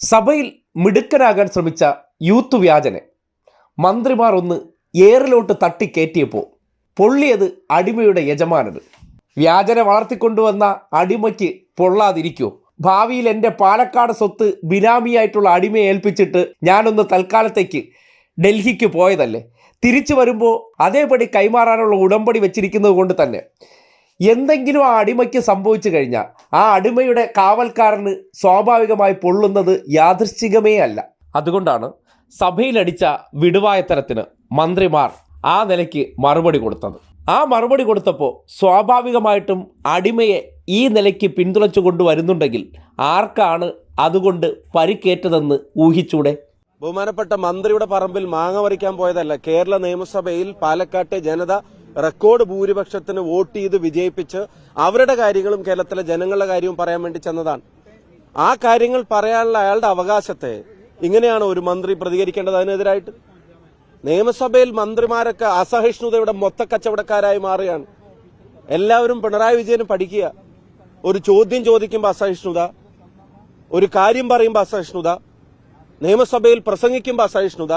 സഭയിൽ മിടുക്കനാകാൻ ശ്രമിച്ച യൂത്ത് വ്യാജനെ മന്ത്രിമാർ ഒന്ന് ഏറിലോട്ട് തട്ടിക്കയറ്റിയപ്പോൾ പൊള്ളിയത് അടിമയുടെ യജമാനത് വ്യാജനെ വളർത്തിക്കൊണ്ടുവന്ന അടിമയ്ക്ക് പൊള്ളാതിരിക്കുമോ ഭാവിയിൽ എന്റെ പാലക്കാട് സ്വത്ത് ബിനാമിയായിട്ടുള്ള അടിമയെ ഏൽപ്പിച്ചിട്ട് ഞാനൊന്ന് തൽക്കാലത്തേക്ക് ഡൽഹിക്ക് പോയതല്ലേ? തിരിച്ചു വരുമ്പോൾ അതേപടി കൈമാറാനുള്ള ഉടമ്പടി വെച്ചിരിക്കുന്നത് കൊണ്ട് തന്നെ എന്തെങ്കിലും ആ അടിമയ്ക്ക് സംഭവിച്ചു കഴിഞ്ഞാൽ ആ അടിമയുടെ കാവൽക്കാരന് സ്വാഭാവികമായി പൊള്ളുന്നത് യാദൃശ്ചികമേ അല്ല. അതുകൊണ്ടാണ് സഭയിലടിച്ച വിടുവായത്തരത്തിന് മന്ത്രിമാർ ആ നിലയ്ക്ക് മറുപടി കൊടുത്തത്. ആ മറുപടി കൊടുത്തപ്പോൾ സ്വാഭാവികമായിട്ടും അടിമയെ ഈ നിലയ്ക്ക് പിന്തുണച്ചു കൊണ്ടുവരുന്നുണ്ടെങ്കിൽ ആർക്കാണ് അതുകൊണ്ട് പരിക്കേറ്റതെന്ന് ഊഹിച്ചൂടെ? ബഹുമാനപ്പെട്ട മന്ത്രിയുടെ പറമ്പിൽ മാങ്ങ പറിക്കാൻ പോയതല്ല കേരള നിയമസഭയിൽ പാലക്കാട്ടെ ജനത റെക്കോർഡ് ഭൂരിപക്ഷത്തിന് വോട്ട് ചെയ്ത് വിജയിപ്പിച്ച് അവരുടെ കാര്യങ്ങളും കേരളത്തിലെ ജനങ്ങളുടെ കാര്യവും പറയാൻ വേണ്ടി ചെന്നതാണ്. ആ കാര്യങ്ങൾ പറയാനുള്ള അയാളുടെ അവകാശത്തെ ഇങ്ങനെയാണ് ഒരു മന്ത്രി പ്രതികരിക്കേണ്ടത് അതിനെതിരായിട്ട്. നിയമസഭയിൽ മന്ത്രിമാരൊക്കെ അസഹിഷ്ണുതയുടെ മൊത്ത കച്ചവടക്കാരായി മാറുകയാണ്. എല്ലാവരും പിണറായി വിജയന് പഠിക്കുക. ഒരു ചോദ്യം ചോദിക്കുമ്പോൾ അസഹിഷ്ണുത ഒരു കാര്യം പറയുമ്പോൾ അസഹിഷ്ണുത നിയമസഭയിൽ പ്രസംഗിക്കുമ്പോൾ അസഹിഷ്ണുത